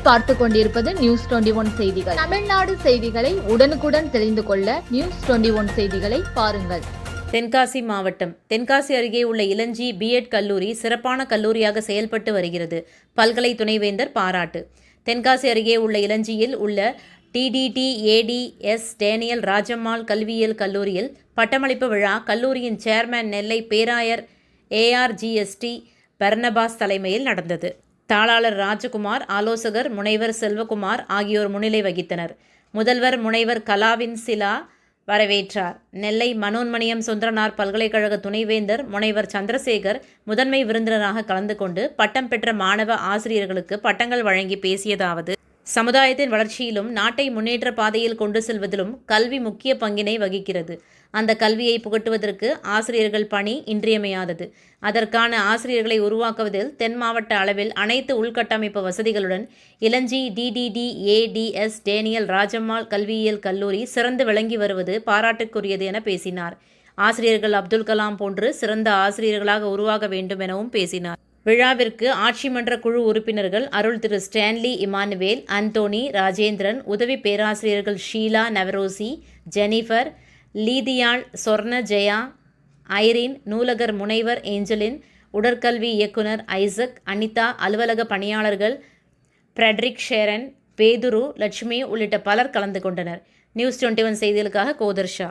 பார்த்து கொண்டிருப்பது news twenty one செய்திகள். தமிழ்நாடு செய்திகளை உடனுக்குடன் தெரிந்து கொள்ள நியூஸ் டுவெண்டி ஒன் செய்திகளை பாருங்கள். தென்காசி மாவட்டம். தென்காசி அருகே உள்ள இளஞ்சி பிஎட் கல்லூரி சிறப்பான கல்லூரியாக செயல்பட்டு வருகிறது. பல்கலை துணைவேந்தர் பாராட்டு. தென்காசி அருகே உள்ள இளஞ்சியில் உள்ள டிடிடி ஏடிஎஸ் டேனியல் ராஜம்மாள் கல்வியியல் கல்லூரியில் பட்டமளிப்பு விழா கல்லூரியின் சேர்மன் நெல்லை பேராயர் ஏஆர்ஜிஎஸ்டி பர்னபாஸ் தலைமையில் நடந்தது. தாளாளர் ராஜகுமார் ஆலோசகர் முனைவர் செல்வகுமார் ஆகியோர் முன்னிலை வகித்தனர். முதல்வர் முனைவர் கலாவின் சிலா வரவேற்றார். நெல்லை மனோன்மணியம் சுந்தரனார் பல்கலைக்கழக துணைவேந்தர் முனைவர் சந்திரசேகர் முதன்மை விருந்தினராக கலந்து கொண்டு பட்டம் பெற்ற மாணவ ஆசிரியர்களுக்கு பட்டங்கள் வழங்கி பேசியதாவது சமுதாயத்தின் வளர்ச்சியிலும் நாட்டை முன்னேற்ற பாதையில் கொண்டு செல்வதிலும் கல்வி முக்கிய பங்கினை வகிக்கிறது. அந்த கல்வியை புகட்டுவதற்கு ஆசிரியர்கள் பணி இன்றியமையாதது. அதற்கான ஆசிரியர்களை உருவாக்குவதில் தென் மாவட்ட அளவில் அனைத்து உள்கட்டமைப்பு வசதிகளுடன் Ilanji TDT ADS Daniel Rajammal கல்வியியல் கல்லூரி சிறந்து விளங்கி வருவது பாராட்டுக்குரியது என பேசினார். ஆசிரியர்கள் அப்துல் கலாம் போன்று சிறந்த ஆசிரியர்களாக உருவாக வேண்டும் எனவும் பேசினார். விழாவிற்கு ஆட்சி மன்ற குழு உறுப்பினர்கள் Arul Thiru Stanley Emmanuel Anthony Rajendran உதவி பேராசிரியர்கள் ஷீலா நவரோசி ஜெனிஃபர் லீதியாள் சொர்ண ஜெயா ஐரின் நூலகர் முனைவர் ஏஞ்சலின் உடற்கல்வி இயக்குனர் ஐசக் அனிதா அலுவலக பணியாளர்கள் ஃப்ரெட்ரிக் ஷேரன் பேதுரு லட்சுமி உள்ளிட்ட பலர் கலந்து கொண்டனர். நியூஸ் டுவெண்ட்டி ஒன் செய்திகளுக்காக கோதர்ஷா